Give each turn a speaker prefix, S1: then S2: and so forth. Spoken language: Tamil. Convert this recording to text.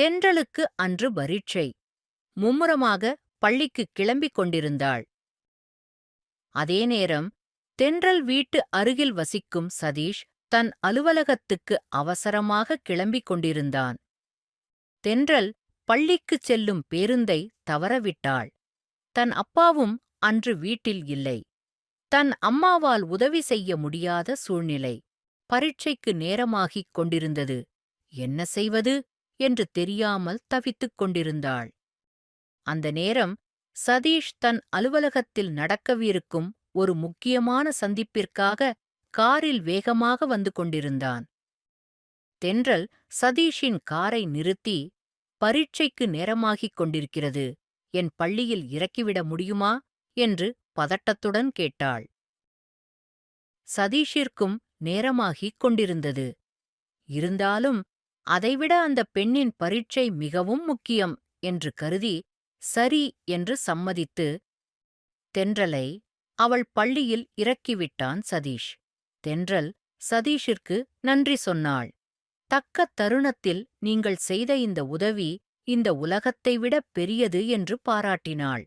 S1: தென்றலுக்கு அன்று பரீட்சை. மும்முரமாக பள்ளிக்குக் கிளம்பிக் கொண்டிருந்தாள். அதே நேரம் தென்றல் வீட்டு அருகில் வசிக்கும் சதீஷ் தன் அலுவலகத்துக்கு அவசரமாக கிளம்பிக் கொண்டிருந்தான். தென்றல் பள்ளிக்குச் செல்லும் பேருந்தை தவறவிட்டாள். தன் அப்பாவும் அன்று வீட்டில் இல்லை. தன் அம்மாவால் உதவி செய்ய முடியாத சூழ்நிலை. பரீட்சைக்கு நேரமாகிக் கொண்டிருந்தது. என்ன செய்வது? என்று தெரியாமல் தவித்துக் கொண்டிருந்தாள். அந்த நேரம் சதீஷ் தன் அலுவலகத்தில் நடக்கவிருக்கும் ஒரு முக்கியமான சந்திப்பிற்காக காரில் வேகமாக வந்து கொண்டிருந்தான். தென்றல் சதீஷின் காரை நிறுத்தி பரீட்சைக்கு நேரமாகிக் கொண்டிருக்கிறது. என் பள்ளியில் இறக்கிவிட முடியுமா? என்று பதட்டத்துடன் கேட்டாள். சதீஷிற்கும் நேரமாகிக் கொண்டிருந்தது. இருந்தாலும் அதைவிட அந்த பெண்ணின் பரீட்சை மிகவும் முக்கியம் என்று கருதி சரி என்று சம்மதித்து தென்றலை அவள் பள்ளியில் இறக்கிவிட்டான் சதீஷ். தென்றல் சதீஷிற்கு நன்றி சொன்னாள். தக்க தருணத்தில் நீங்கள் செய்த இந்த உதவி இந்த உலகத்தை விட பெரியது என்று பாராட்டினாள்.